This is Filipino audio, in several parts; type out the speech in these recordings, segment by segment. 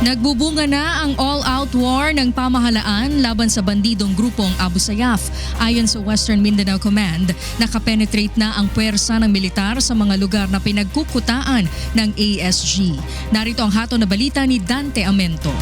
Nagbubunga na ang all-out war ng pamahalaan laban sa bandidong grupong Abu Sayyaf. Ayon sa Western Mindanao Command, nakapenetrate na ang puwersa ng militar sa mga lugar na pinagkukutaan ng ASG. Narito ang hato na balita ni Dante Amento.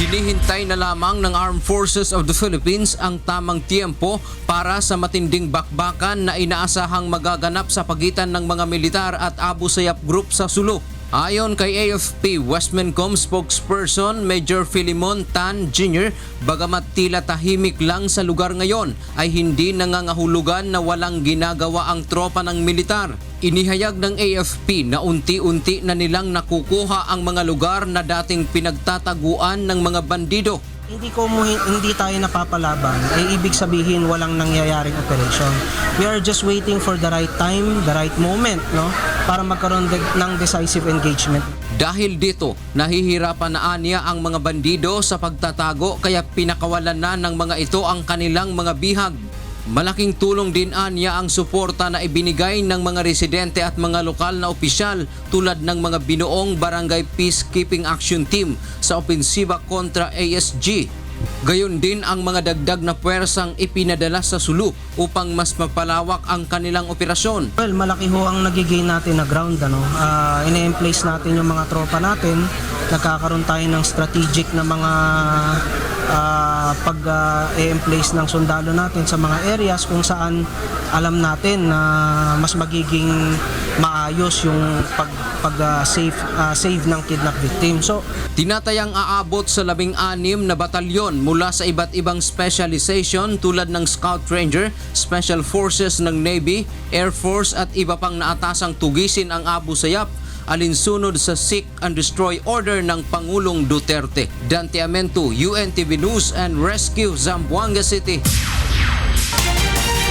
Hinihintay na lamang ng Armed Forces of the Philippines ang tamang tiempo para sa matinding bakbakan na inaasahang magaganap sa pagitan ng mga militar at Abu Sayyaf Group sa Sulu. Ayon kay AFP Westmancom spokesperson Major Philemon Tan Jr., bagamat tila tahimik lang sa lugar ngayon, ay hindi nangangahulugan na walang ginagawa ang tropa ng militar. Inihayag ng AFP na unti-unti na nilang nakukuha ang mga lugar na dating pinagtataguan ng mga bandido. Hindi ko mo hindi tayo napapalaban, ay ibig sabihin walang nangyayaring operation. We are just waiting for the right time, the right moment, no? Para magkaroon de- ng decisive engagement. Dahil dito, nahihirapan na anya ang mga bandido sa pagtatago kaya pinakawalan na ng mga ito ang kanilang mga bihag. Malaking tulong din anya ang suporta na ibinigay ng mga residente at mga lokal na opisyal tulad ng mga binuong Barangay Peacekeeping Action Team sa opensiba kontra ASG. Gayon din ang mga dagdag na puwersang ipinadala sa Sulu upang mas mapalawak ang kanilang operasyon. Well, malaki ho ang nagigain natin na ground, ano? Uh, ine-place natin yung mga tropa natin. Nagkakaroon tayo ng strategic na mga uh, pag uh, i-place ng sundalo natin sa mga areas kung saan alam natin na mas magiging maayos yung pag pag uh, save uh, save ng kidnap victim. So, Tinatayang aabot sa labing anim na batalyon mula sa iba't ibang specialization tulad ng Scout Ranger, Special Forces ng Navy, Air Force at iba pang naatasang tugisin ang Abu Sayyaf alinsunod sa Seek and Destroy Order ng Pangulong Duterte. Dante Amento, UNTV News and Rescue, Zamboanga City.